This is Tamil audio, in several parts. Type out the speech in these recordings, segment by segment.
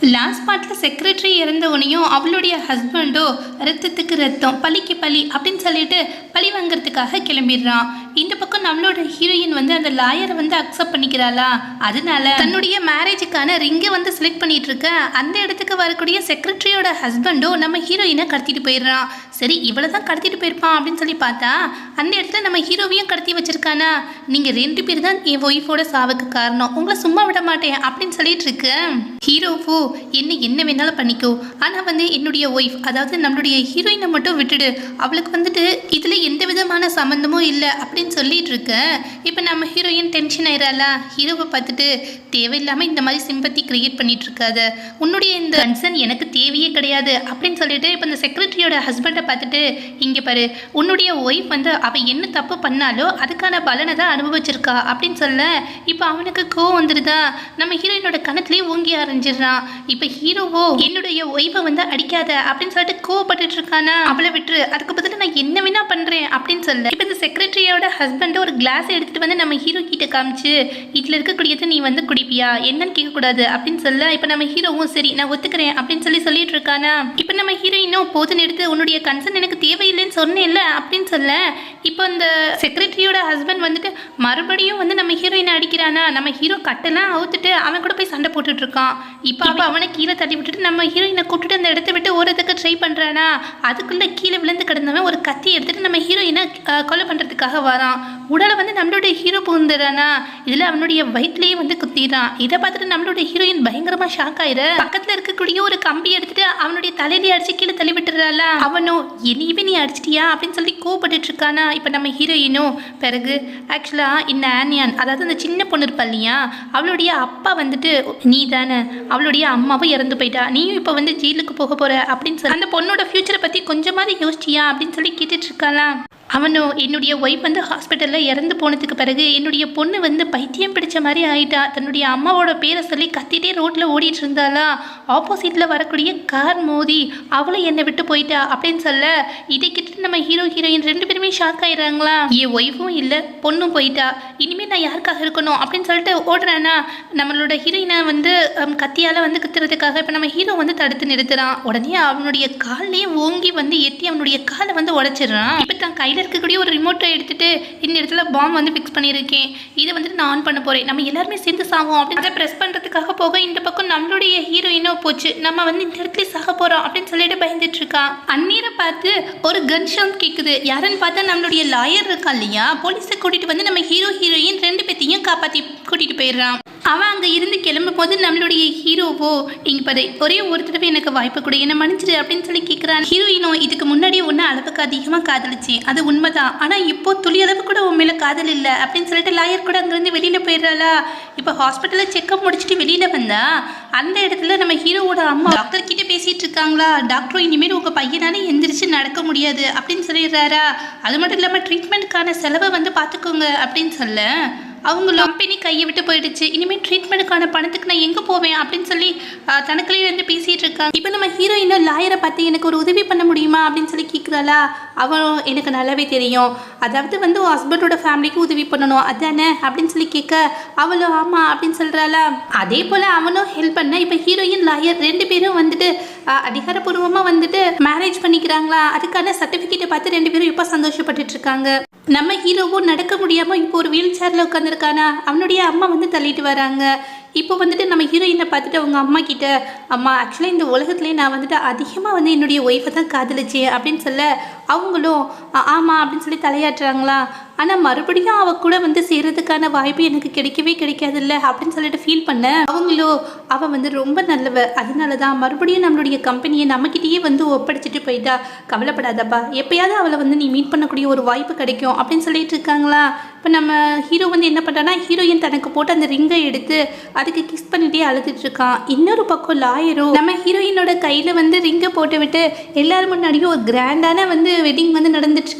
லாஸ்ட் பார்ட்டில் செக்ரட்டரி இறந்தவனையும் அவளுடைய ஹஸ்பண்டோ ரத்தத்துக்கு ரத்தம் பழிக்கு பழி அப்படின்னு சொல்லிட்டு பழி வாங்குறதுக்காக கிளம்பிடுறான். இந்த பக்கம் நம்மளோட ஹீரோயின் வந்து அந்த லாயரை வந்து அக்செப்ட் பண்ணிக்கிறாளா? அதனால தன்னுடைய மேரேஜுக்கான ரிங்கை வந்து செலக்ட் பண்ணிட்டு இருக்க. அந்த இடத்துக்கு வரக்கூடிய செக்ரட்டரியோட ஹஸ்பண்டோ நம்ம ஹீரோயினை கடத்திட்டு போயிடுறான். சரி இவ்வளோ தான் கடத்திட்டு போயிருப்பான் அப்படின்னு சொல்லி பார்த்தா அந்த இடத்துல நம்ம ஹீரோவையும் கடத்தி வச்சிருக்கானா? நீங்கள் ரெண்டு பேர் தான் என் ஒய்ஃபோட சாவுக்கு காரணம். உங்களை சும்மா விட மாட்டேன் அப்படின்னு சொல்லிட்டு இருக்கு. ஹீரோவோ என்ன என்ன வேணாலும் பண்ணிக்கோ. ஆனால் வந்து என்னுடைய ஒய்ஃப் அதாவது நம்மளுடைய ஹீரோயினை மட்டும் விட்டுடு. அவளுக்கு வந்துட்டு இதில் எந்த விதமான சம்மந்தமும் இல்லை அப்படின்னு சொல்லிட்டு இருக்க. இப்போ நம்ம ஹீரோயின் டென்ஷன் ஆயிராளா? ஹீரோவை பார்த்துட்டு தேவையில்லாமல் இந்த மாதிரி சிம்பத்தி கிரியேட் பண்ணிட்டு இருக்காத. உன்னுடைய இந்த கன்சர்ன் எனக்கு தேவையே கிடையாது அப்படின்னு சொல்லிட்டு இப்போ இந்த செக்ரட்டரியோட ஹஸ்பண்டை பார்த்துட்டு இங்கே பாரு உன்னுடைய ஒய்ஃப் வந்து அவள் என்ன தப்பு பண்ணாலோ அதுக்கான பலனை தான் அனுபவிச்சிருக்கா. அப்படின்னு சொல்ல இப்போ அவனுக்கு கோவம் வந்துடுதா நம்ம ஹீரோயினோட கணத்துலேயே ஓங்கி ஆரம்பிச்சிடுறான் இப்போ ஹீரோவோ என்னுடைய ஒய்ஃபை வந்து அடிக்காத அப்படின்னு சொல்லிட்டு கோவப்பட்டுட்டு இருக்கானா? அவளை விட்டுரு. அதுக்கு பதில் நான் என்ன வேணா பண்ணுறேன் அப்படின்னு சொல்ல இப்போ இந்த செக்ரட்டரியோட ஹஸ்பண்டை ஒரு கிளாஸ் எடுத்துட்டு வந்து நம்ம ஹீரோ கிட்ட காமிச்சு இதில் இருக்கக்கூடியது நீ வந்து குடிப்பியா? என்னன்னு கேட்கக்கூடாது. அப்படின்னு சொல்ல இப்போ நம்ம ஹீரோவும் சரி நான் ஒத்துக்கிறேன். அப்படின்னு சொல்லி சொல்லிட்டு இருக்கானா? இப்போ நம்ம ஹீரோயினும் போதுன்னு எடுத்து உன்னுடைய கன்சர்ன் எனக்கு தேவையில்லைன்னு சொன்னேன்ல அப்படின்னு சொல்ல இப்போ இந்த செக்ரட்டரியோட ஹஸ்பண்ட் வந்துட்டு மறுபடியும் வந்து நம்ம ஹீரோயினை அடிக்கிறானா? நம்ம ஹீரோ கட்டெல்லாம் அவுத்துட்டு அவன் கூட போய் சண்டை போட்டுட்டு இருக்கான். இப்போ அப்போ அவனை கீழே தள்ளி விட்டுட்டு நம்ம ஹீரோயினை கூப்பிட்டுட்டு அந்த இடத்த விட்டு ஓரத்துக்கு ட்ரை பண்ணுறானா அதுக்குள்ளே கீழே விழுந்து கிடந்தவன் ஒரு கத்தி எடுத்துட்டு நம்ம ஹீரோயினை கொலை பண்ணுறதுக்காக வரான். உடலை வந்து நம்மளுடைய ஹீரோ புகுந்துறானா? இதில் அவனுடைய வயிற்றுலேயே வந்து குத்திடுறான். இதை பார்த்துட்டு நம்மளுடைய ஹீரோயின் பயங்கரமாக ஷாக் ஆயிரு பக்கத்தில் இருக்கக்கூடிய ஒரு கம்பி எடுத்துட்டு அவனுடைய தலையிலே அடிச்சு கீழே தள்ளி விட்டுறாள அவனோ என்னையுமே நீ அடிச்சிட்டியா? அப்படின்னு சொல்லி கோவப்பட்டுட்டு இருக்கானா இப்போ நம்ம ஹீரோயினும் பிறகு ஆக்சுவலாக இந்த ஆனியான் அதாவது அந்த சின்ன பொண்ணு இருப்பா இல்லையா? அவளுடைய அப்பா வந்துட்டு நீ தானே அவளுடைய அம்மாவும் இறந்து போயிட்டா. நீயும் இப்போ வந்து ஜெயிலுக்கு போக போற. அப்படின்னு சொல்லி அந்த பொண்ணோட ஃபியூச்சரை பற்றி கொஞ்சமாவது யோசிச்சியா? அப்படின்னு சொல்லி கேட்டுட்டு அவனோ என்னுடைய ஒய்ஃப் வந்து ஹாஸ்பிட்டலில் இறந்து போனதுக்கு பிறகு என்னுடைய பொண்ணு வந்து பைத்தியம் பிடிச்ச மாதிரி ஆயிட்டா. தன்னுடைய அம்மாவோட பேரை சொல்லி கத்திட்டே ரோட்டில் ஓடிட்டு இருந்தாளா? ஆப்போசிட்டில் வரக்கூடிய கார் மோதி அவளும் என்னை விட்டு போயிட்டா அப்படின்னு சொல்ல இதை கிட்ட நம்ம ஹீரோ ஹீரோயின் ரெண்டு பேருமே ஷாக் ஆயிடுறாங்களா? என் ஒய்ஃபும் இல்லை பொண்ணும் போயிட்டா. இனிமேல் நான் யாருக்காக இருக்கணும் அப்படின்னு சொல்லிட்டு ஓடுறானா. நம்மளோட ஹீரோயினை வந்து கத்தியால் கத்தியால வந்து குத்துறதுக்காக இப்போ நம்ம ஹீரோ வந்து தடுத்து நிறுத்துறான். உடனே அவனுடைய கால்லேயே ஓங்கி வந்து எட்டி அவனுடைய காலை வந்து உடைச்சிடுறான். இப்போ தான் கையில் இருக்கக்கூடிய ஒரு ரிமோட்டை எடுத்துட்டு இந்த இடத்துல பாம் வந்து ஃபிக்ஸ் பண்ணியிருக்கேன். இதை வந்துட்டு நான் ஆன் பண்ண போகிறேன் நம்ம எல்லாருமே சேர்ந்து சாவோம் அப்படின்னு அதை ப்ரெஸ் பண்ணுறதுக்காக போக இந்த பக்கம் நம்மளுடைய ஹீரோயினோ போச்சு. நம்ம வந்து இந்த இடத்துல சாக போகிறோம் அப்படின்னு சொல்லிட்டு பயந்துட்டு இருக்கா. அந்நீரை பார்த்து ஒரு கன் சவுண்ட் கேட்குது யாருன்னு பார்த்தா நம்மளுடைய லாயர் இருக்கா இல்லையா? போலீஸை கூட்டிட்டு வந்து நம்ம ஹீரோ ஹீரோயின் ரெண்டு பேத்தையும் காப்பாற்றி கூட்டிட்டு போயிடுறான். அவன் அங்கே இருந்து கிளம்பும் போது நம்மளுடைய ஹீரோவோ இங்க பாரு ஒரே ஒரு தடவை எனக்கு வாய்ப்பு கொடு என்ன மன்னிச்சிடு அப்படின்னு சொல்லி கேட்குறான் ஹீரோயினோ இதுக்கு முன்னாடி ஒன்று அளவுக்கு அதிகமாக காதலிச்சு அது உண்மைதான். ஆனால் இப்போ துளி அளவு கூட உன் மேலே காதல் இல்லை அப்படின்னு சொல்லிட்டு லாயர் கூட அங்கேருந்து வெளியில் போயிடுறாளா? இப்போ ஹாஸ்பிட்டலில் செக்கப் முடிச்சுட்டு வெளியில் வந்தா அந்த இடத்துல நம்ம ஹீரோவோட அம்மா டாக்டர் கிட்ட பேசிட்டு இருக்காங்களா? டாக்டரும் இனிமேல் உங்கள் பையனால எந்திரிச்சு நடக்க முடியாது அப்படின்னு சொல்லிடுறாரா? அது மட்டும் இல்லாமல் ட்ரீட்மெண்ட்டுக்கான செலவை வந்து பார்த்துக்கோங்க அப்படின்னு சொல்ல அவங்க கம்பெனி கையை விட்டு போயிடுச்சு. இனிமேல் ட்ரீட்மெண்ட்டுக்கான பணத்துக்கு நான் எங்கே போவேன் அப்படின்னு சொல்லி ஆஹ், தனக்குள்ளேயே வந்து பேசிகிட்டு இருக்காங்க. இப்போ நம்ம ஹீரோயினை லாயரை பார்த்து எனக்கு ஒரு உதவி பண்ண முடியுமா அப்படின்னு சொல்லி கேட்குறாளா அவன் எனக்கு நல்லாவே தெரியும். அதாவது வந்து ஹஸ்பண்டோட ஃபேமிலிக்கு உதவி பண்ணணும். அதானே? அப்படின்னு சொல்லி கேட்க அவளும் ஆமாம் அப்படின்னு சொல்கிறாளா அதே போல் அவனும் ஹெல்ப் பண்ண இப்போ ஹீரோயின் லாயர் ரெண்டு பேரும் வந்துட்டு அதிகாரப்பூர்வமாக வந்துட்டு மேரேஜ் பண்ணிக்கிறாங்களா? அதுக்கான சர்டிஃபிகேட்டை பார்த்து ரெண்டு பேரும் இப்போ சந்தோஷப்பட்டுட்டு இருக்காங்க. நம்ம ஹீரோவும் நடக்க முடியாமல் இப்போ ஒரு வீல் சேரில் உட்காந்துருக்கானா அவனுடைய அம்மா வந்து தள்ளிட்டு வராங்க. இப்போ வந்துட்டு நம்ம ஹீரோயினை பார்த்துட்டு அவங்க அம்மா கிட்ட அம்மா ஆக்சுவலாக இந்த உலகத்துலேயே நான் வந்துட்டு அதிகமாக வந்து என்னுடைய ஒய்ஃபை தான் காதலிச்சேன் அப்படின்னு சொல்ல அவங்களும் ஆமாம் அப்படின்னு சொல்லி தலையாட்டுறாங்களா? ஆனால் மறுபடியும் அவ கூட வந்து சேர்றதுக்கான வாய்ப்பு எனக்கு கிடைக்கவே கிடைக்காதுல்ல அப்படின்னு சொல்லிட்டு ஃபீல் பண்ண. அவங்களோ அவ வந்து ரொம்ப நல்லவ. அதனால தான் மறுபடியும் நம்மளுடைய கம்பெனியை நம்மக்கிட்டேயே வந்து ஒப்படைச்சிட்டு போயிட்டா. கவலைப்படாதப்பா. எப்பயாவது அவளை வந்து நீ மீட் பண்ணக்கூடிய ஒரு வாய்ப்பு கிடைக்கும் அப்படின்னு சொல்லிட்டு இருக்காங்களா? இப்போ நம்ம ஹீரோ வந்து என்ன பண்ணுறான்னா ஹீரோயின் தனக்கு போட்டு அந்த ரிங்கை எடுத்து அதுக்கு கிஸ் பண்ணிட்டே அழுதுட்டு இருக்கான். இன்னொரு பக்கம் லாயரும் நம்ம ஹீரோயினோட கையில் வந்து ரிங்கை போட்டு விட்டு எல்லாரும் முன்னாடியும் ஒரு கிராண்டான வந்து வெட்டிங் வந்து நடந்துட்டு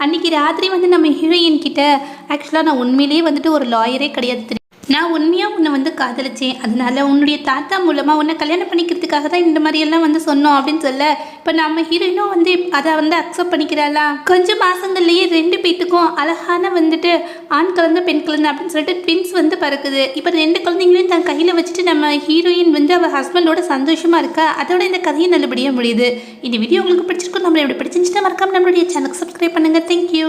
அன்றைக்கி அன்னைக்கு ராத்திரி வந்து நம்ம ஹீரோயின் கிட்ட ஆக்சுவலாக நான் உண்மையிலேயே வந்துட்டு ஒரு லாயரே கிடையாது. நான் உண்மையாக உன்னை வந்து காதலிச்சேன். அதனால உன்னுடைய தாத்தா மூலமாக உன்னை கல்யாணம் பண்ணிக்கிறதுக்காக தான் இந்த மாதிரியெல்லாம் வந்து சொன்னோம் அப்படின்னு சொல்ல. இப்போ நம்ம ஹீரோயினும் வந்து அதை வந்து அக்செப்ட் பண்ணிக்கிறாளா? கொஞ்சம் மாதங்கள்லேயே ரெண்டு பேத்துக்கும் அழகான வந்துட்டு ஆண் குழந்தை பெண் குழந்தை அப்படின்னு சொல்லிட்டு ட்வின்ஸ் வந்து பறக்குது. இப்போ ரெண்டு குழந்தைங்களையும் தன் கையில் வச்சுட்டு நம்ம ஹீரோயின் வந்து அவள் ஹஸ்பண்டோட சந்தோஷமாக இருக்கா? அதோட இந்த கதையும் நல்லபடியாக முடியுது. இந்த வீடியோ உங்களுக்கு பிடிச்சிருக்கும் நம்மளை எப்படி பிடிச்சிருந்துச்சுன்னா மறக்காம நம்மளுடைய சேனலுக்கு சப்ஸ்கிரைப் பண்ணுங்கள் தேங்க்யூ